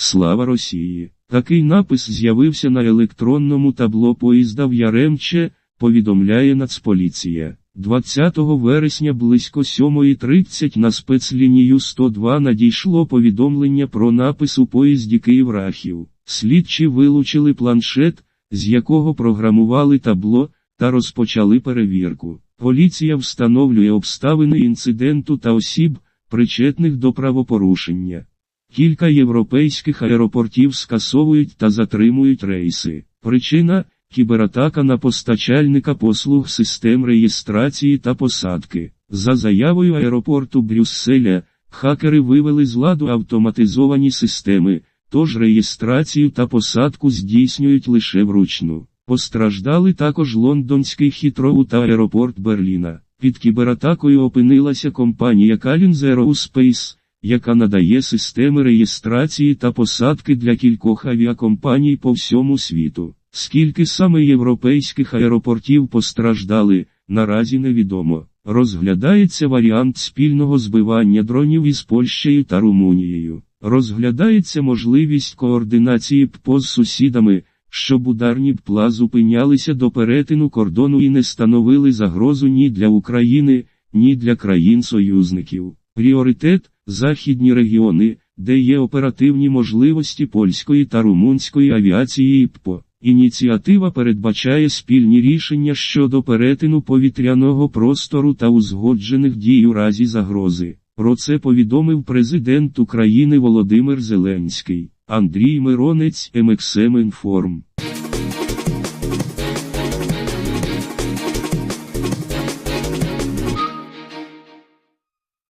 Слава Росії! Такий напис з'явився на електронному табло поїзда в Яремче, повідомляє Нацполіція. 20 вересня близько 7.30 на спецлінію 102 надійшло повідомлення про напис у поїзді Київ-Рахів. Слідчі вилучили планшет, з якого програмували табло, та розпочали перевірку. Поліція встановлює обставини інциденту та осіб, причетних до правопорушення. Кілька європейських аеропортів скасовують та затримують рейси. Причина кібератака на постачальника послуг систем реєстрації та посадки. За заявою аеропорту Брюсселя, хакери вивели з ладу автоматизовані системи, тож реєстрацію та посадку здійснюють лише вручну. Постраждали також лондонський хітроу та аеропорт Берліна. Під кібератакою опинилася компанія Kalin Aerospace, яка надає системи реєстрації та посадки для кількох авіакомпаній по всьому світу. Скільки саме європейських аеропортів постраждали, наразі невідомо. Розглядається варіант спільного збивання дронів із Польщею та Румунією. Розглядається можливість координації ППО з сусідами, щоб ударні ППЛА зупинялися до перетину кордону і не становили загрозу ні для України, ні для країн-союзників. Пріоритет західні регіони, де є оперативні можливості польської та румунської авіації і ППО. Ініціатива передбачає спільні рішення щодо перетину повітряного простору та узгоджених дій у разі загрози. Про це повідомив президент України Володимир Зеленський. Андрій Миронець МХМ Інформ.